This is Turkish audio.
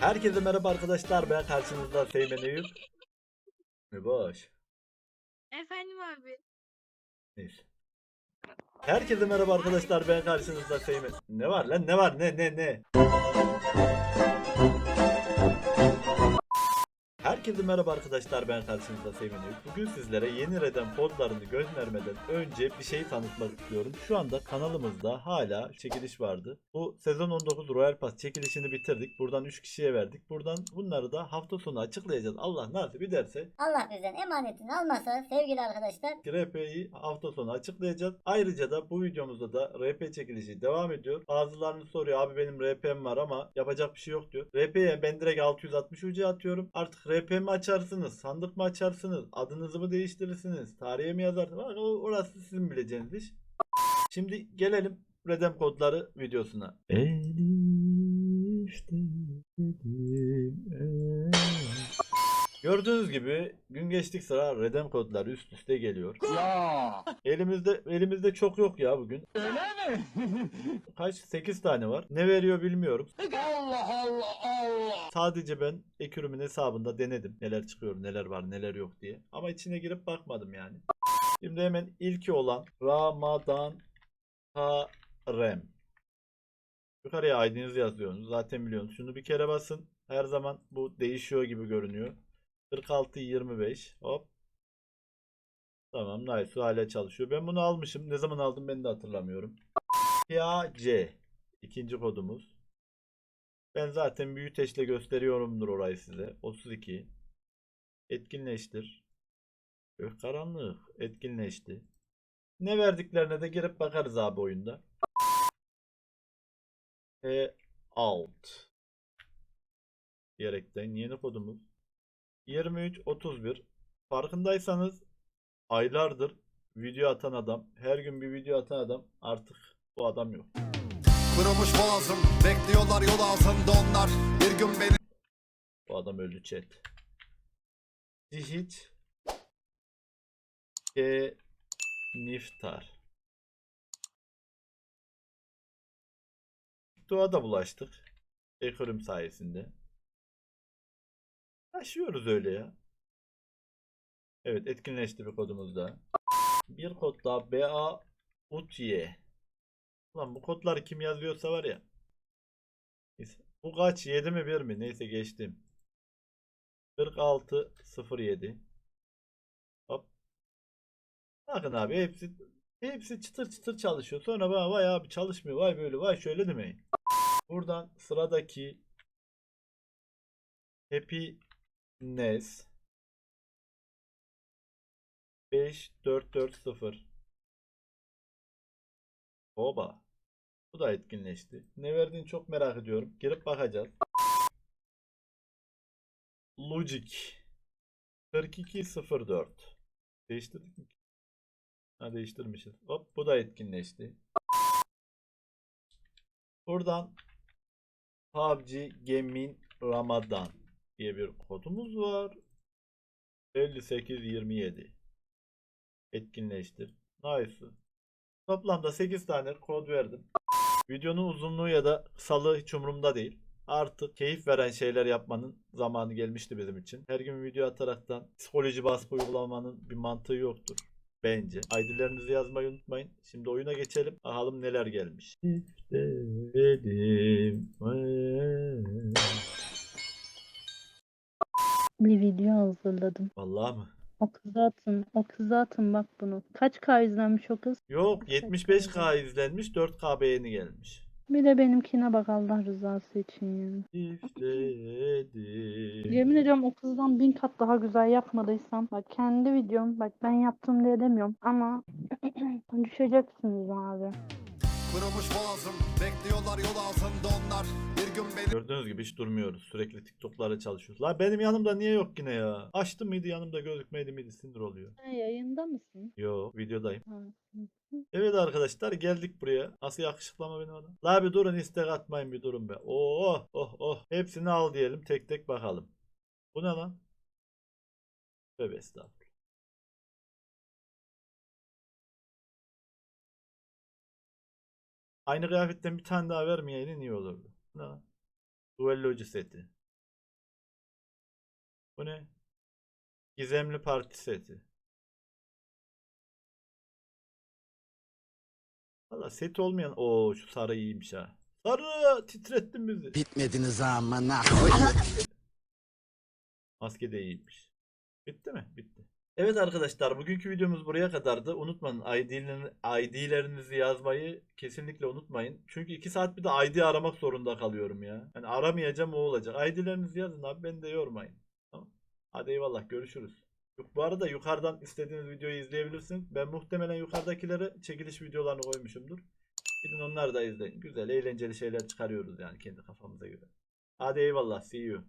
Herkese merhaba arkadaşlar. Ben karşınızda Seymen Eyüp. Ne boş. Efendim abi. Neyse. Herkese merhaba arkadaşlar. Ben karşınızda Seymen. Ne var lan? Ne var? Ne ne ne? Herkese merhaba arkadaşlar. Ben karşınızda Eyüp. Bugün sizlere yeni Redem kodlarını göndermeden önce bir şey tanıtmak istiyorum. Şu anda kanalımızda hala çekiliş vardı. Bu sezon 19 Royal Pass çekilişini bitirdik. Buradan 3 kişiye verdik. Buradan bunları da hafta sonu açıklayacağız. Allah nasip ederse Allah bizden emanetini almasa sevgili arkadaşlar RP'yi hafta sonu açıklayacağız. Ayrıca da bu videomuzda da RP çekilişi devam ediyor. Bazılarını soruyor abi benim RP'm var ama yapacak bir şey yok diyor. RP'ye ben direkt 660 UC atıyorum. Artık RP mi açarsınız? Sandık mı açarsınız? Adınızı mı değiştirirsiniz? Tarihe mi yazarsınız? O- Orası sizin bileceğiniz iş. Şimdi gelelim Redem kodları videosuna. Elif Gördüğünüz gibi gün geçtik sıra Redem kodları üst üste geliyor. Ya Elimizde elimizde çok yok ya bugün. öyle mi? Kaç? 8 tane var. Ne veriyor bilmiyorum. Allah Allah Allah. Sadece ben Ekürüm'ün hesabında denedim. Neler çıkıyor, neler var, neler yok diye. Ama içine girip bakmadım yani. Şimdi hemen ilki olan Ramadan Harem. Yukarıya ID'nizi yazıyorsunuz. Zaten biliyorsunuz. Şunu bir kere basın. Her zaman bu değişiyor gibi görünüyor. 46 25. Hop. Tamam nice. Hala çalışıyor. Ben bunu almışım. Ne zaman aldım ben de hatırlamıyorum. Ya C. İkinci kodumuz. Ben zaten büyüteçle gösteriyorumdur orayı size. 32. Etkinleştir. Gök karanlık. Etkinleşti. Ne verdiklerine de girip bakarız abi oyunda. E alt. Diyerekten yeni kodumuz. 23 31. Farkındaysanız aylardır video atan adam, her gün bir video atan adam artık bu adam yok. Kurumuş boğazım Bekliyorlar yol ağzında onlar Bir gün beni Bu adam öldü chat. Hiç e niftar. Doğada bulaştık. Ekorim sayesinde. Yaşıyoruz öyle ya. Evet etkinleşti bir kodumuz da. Bir kod daha BA UTY. Ulan bu kodları kim yazıyorsa var ya. Neyse. Bu kaç? 7 mi 1 mi? Neyse geçtim. 46 07 Hop. Bakın abi hepsi hepsi çıtır çıtır çalışıyor. Sonra bana vay abi çalışmıyor. Vay böyle vay şöyle demeyin. Buradan sıradaki Happiness 5440 Oba. Bu da etkinleşti. Ne verdiğini çok merak ediyorum. Girip bakacağız. Logic 4204 Değiştirdik mi? Ha değiştirmişiz. Hop bu da etkinleşti. Buradan PUBG Gaming Ramadan diye bir kodumuz var. 5827 etkinleştir. Nice. Toplamda 8 tane kod verdim. Videonun uzunluğu ya da kısalığı hiç umurumda değil. Artık keyif veren şeyler yapmanın zamanı gelmişti bizim için. Her gün video ataraktan psikoloji baskı uygulamanın bir mantığı yoktur. Bence. ID'lerinizi yazmayı unutmayın. Şimdi oyuna geçelim. Bakalım neler gelmiş. Dedim. Bir video hazırladım. Vallahi mı? O kıza atın. O kıza atın bak bunu. Kaç K izlenmiş o kız? Yok 75K izlenmiş 4K beğeni gelmiş. Bir de benimkine bak Allah rızası için yani. Üfledim. Yemin ediyorum o kızdan bin kat daha güzel yapmadıysam. Bak kendi videom. Bak ben yaptım diye demiyorum. Ama düşeceksiniz abi. Kurumuş boğazım Bekliyorlar yol ağzında onlar Bir gün beni Gördüğünüz gibi hiç durmuyoruz. Sürekli TikTok'lara çalışıyoruz. La benim yanımda niye yok yine ya? Açtım mıydı yanımda gözükmedi miydi sinir oluyor. Sen yayında mısın? Yo videodayım. Ha. Evet arkadaşlar geldik buraya. Nasıl yakışıklama beni adam? La bir durun istek atmayın bir durun be. Oh oh oh. Hepsini al diyelim tek tek bakalım. Bu ne lan? Tövbe estağfurullah. Aynı kıyafetten bir tane daha vermeyeydin iyi olurdu. Ne? Duellocu seti. Bu ne? Gizemli parti seti. Valla set olmayan... Oo şu sarı iyiymiş ha. Sarı titrettin bizi. Bitmediniz amına Maske de iyiymiş. Bitti mi? Bitti. Evet arkadaşlar bugünkü videomuz buraya kadardı. Unutmayın ID'lerini, ID'lerinizi yazmayı kesinlikle unutmayın. Çünkü 2 saat bir de ID aramak zorunda kalıyorum ya. Yani aramayacağım o olacak. ID'lerinizi yazın abi beni de yormayın. Tamam. Hadi eyvallah görüşürüz. Bu arada yukarıdan istediğiniz videoyu izleyebilirsiniz. Ben muhtemelen yukarıdakileri çekiliş videolarını koymuşumdur. Gidin onları da izleyin. Güzel eğlenceli şeyler çıkarıyoruz yani kendi kafamıza göre. Hadi eyvallah see you.